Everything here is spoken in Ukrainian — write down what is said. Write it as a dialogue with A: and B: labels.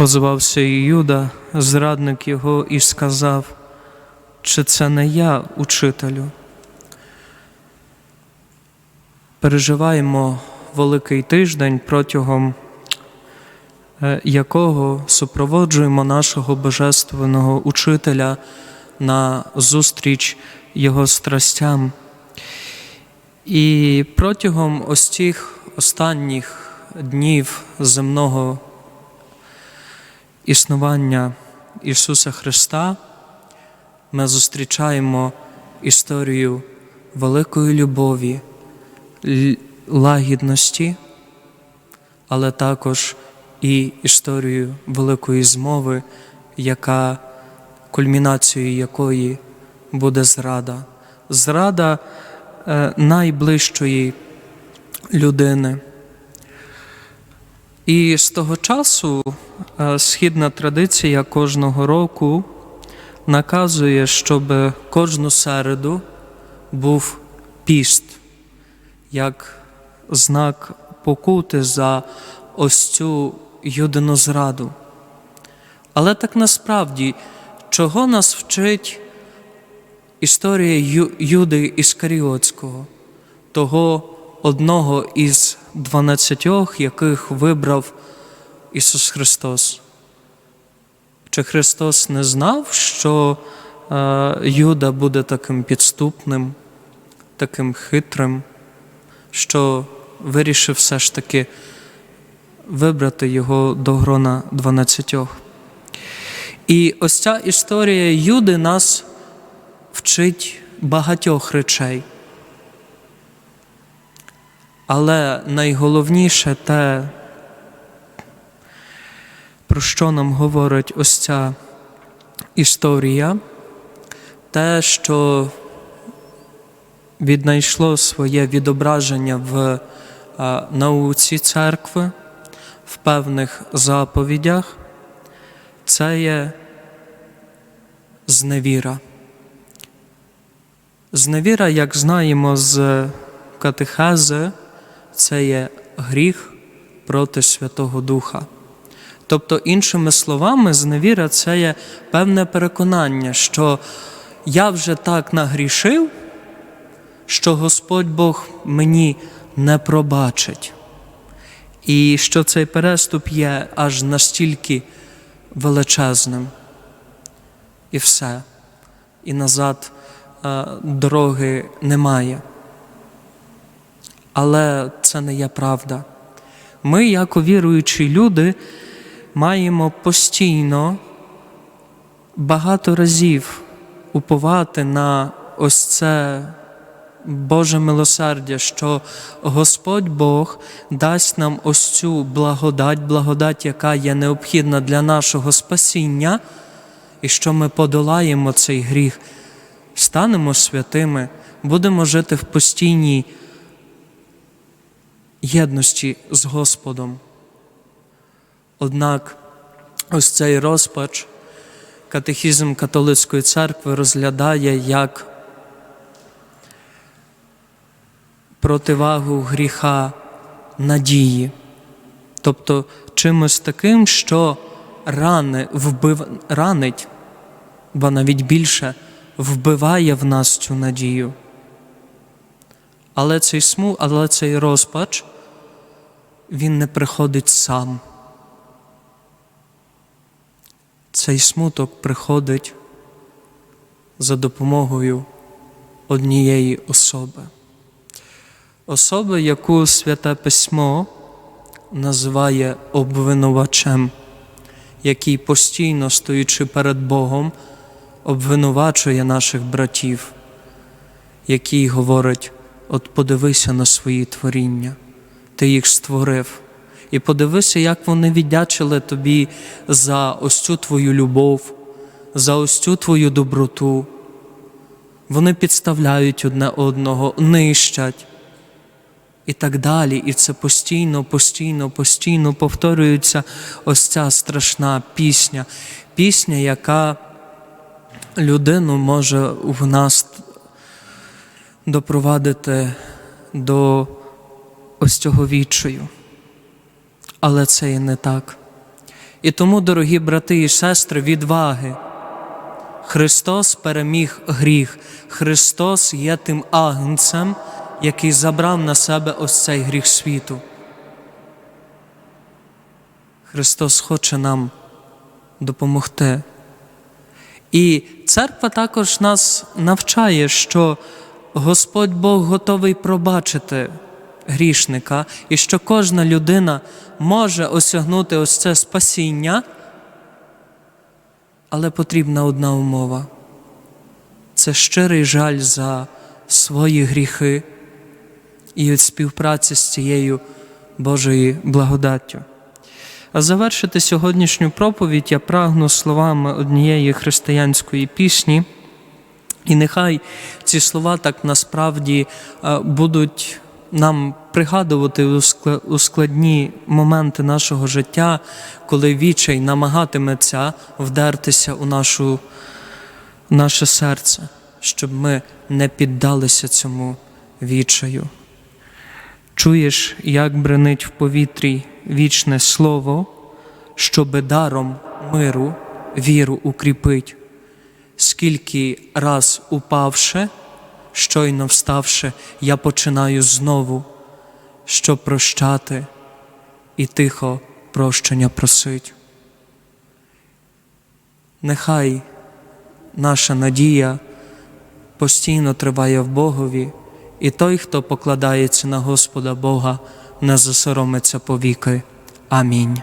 A: Озвався Іюда, зрадник його, і сказав, чи це не я, учителю? Переживаємо великий тиждень, протягом е, якого супроводжуємо нашого божественного учителя на зустріч його страстям. І протягом ось цих останніх днів земного існування Ісуса Христа ми зустрічаємо історію великої любові, лагідності, але також і історію великої змови, яка кульмінацією якої буде зрада. Зрада е, найближчої людини. І з того часу е, східна традиція кожного року наказує, щоб кожну середу був піст, як знак покути за ось цю юдину зраду. Але так насправді, чого нас вчить історія Юди Іскаріотського, того одного із дванадцятьох, яких вибрав Ісус Христос. Чи Христос не знав, що е, Юда буде таким підступним, таким хитрим, що вирішив все ж таки вибрати його до грона дванадцятьох? І ось ця історія Юди нас вчить багатьох речей. Але найголовніше те, про що нам говорить ось ця історія, те, що віднайшло своє відображення в науці церкви, в певних заповідях, це є зневіра. Зневіра, як знаємо з катехези, це є гріх проти Святого Духа. Тобто, іншими словами, зневіра це є певне переконання, що я вже так нагрішив, що Господь Бог мені не пробачить. І що цей переступ є аж настільки величезним. І все. І назад е, дороги немає. Але це не є правда. Ми, як віруючі люди, маємо постійно багато разів уповати на ось це Боже милосердя, що Господь Бог дасть нам ось цю благодать, благодать, яка є необхідна для нашого спасіння, і що ми подолаємо цей гріх, станемо святими, будемо жити в постійній єдності з Господом. Однак ось цей розпач катехізм католицької церкви розглядає як противагу гріха надії, тобто чимось таким, що рани, вбив, ранить, ба навіть більше вбиває в нас цю надію. Але цей сму, але цей розпач, він не приходить сам. Цей смуток приходить за допомогою однієї особи. Особи, яку Святе Письмо називає обвинувачем, який постійно стоючи перед Богом, обвинувачує наших братів, який говорить: от подивися на свої творіння, ти їх створив. І подивися, як вони віддячили тобі за ось цю твою любов, за ось цю твою доброту. Вони підставляють одне одного, нищать і так далі. І це постійно, постійно, постійно повторюється ось ця страшна пісня, пісня, яка людину може в нас допровадити до ось цього відчаю. Але це і не так. І тому, дорогі брати і сестри, відваги. Христос переміг гріх. Христос є тим агнцем, який забрав на себе ось цей гріх світу. Христос хоче нам допомогти. І церква також нас навчає, що Господь Бог готовий пробачити грішника, і що кожна людина може осягнути ось це спасіння, але потрібна одна умова це щирий жаль за свої гріхи і співпраця з цією Божою благодаттю. А завершити сьогоднішню проповідь я прагну словами однієї християнської пісні, і нехай ці слова так насправді е, будуть нам пригадувати у складні моменти нашого життя, коли вічай намагатиметься вдертися у нашу, наше серце, щоб ми не піддалися цьому вічаю. Чуєш, як бренить в повітрі вічне слово, щоби даром миру віру укріпить, скільки раз упавши, щойно вставши, я починаю знову, щоб прощати і тихо прощення просить. Нехай наша надія постійно триває в Богові, і той, хто покладається на Господа Бога, не засоромиться повіки. Амінь.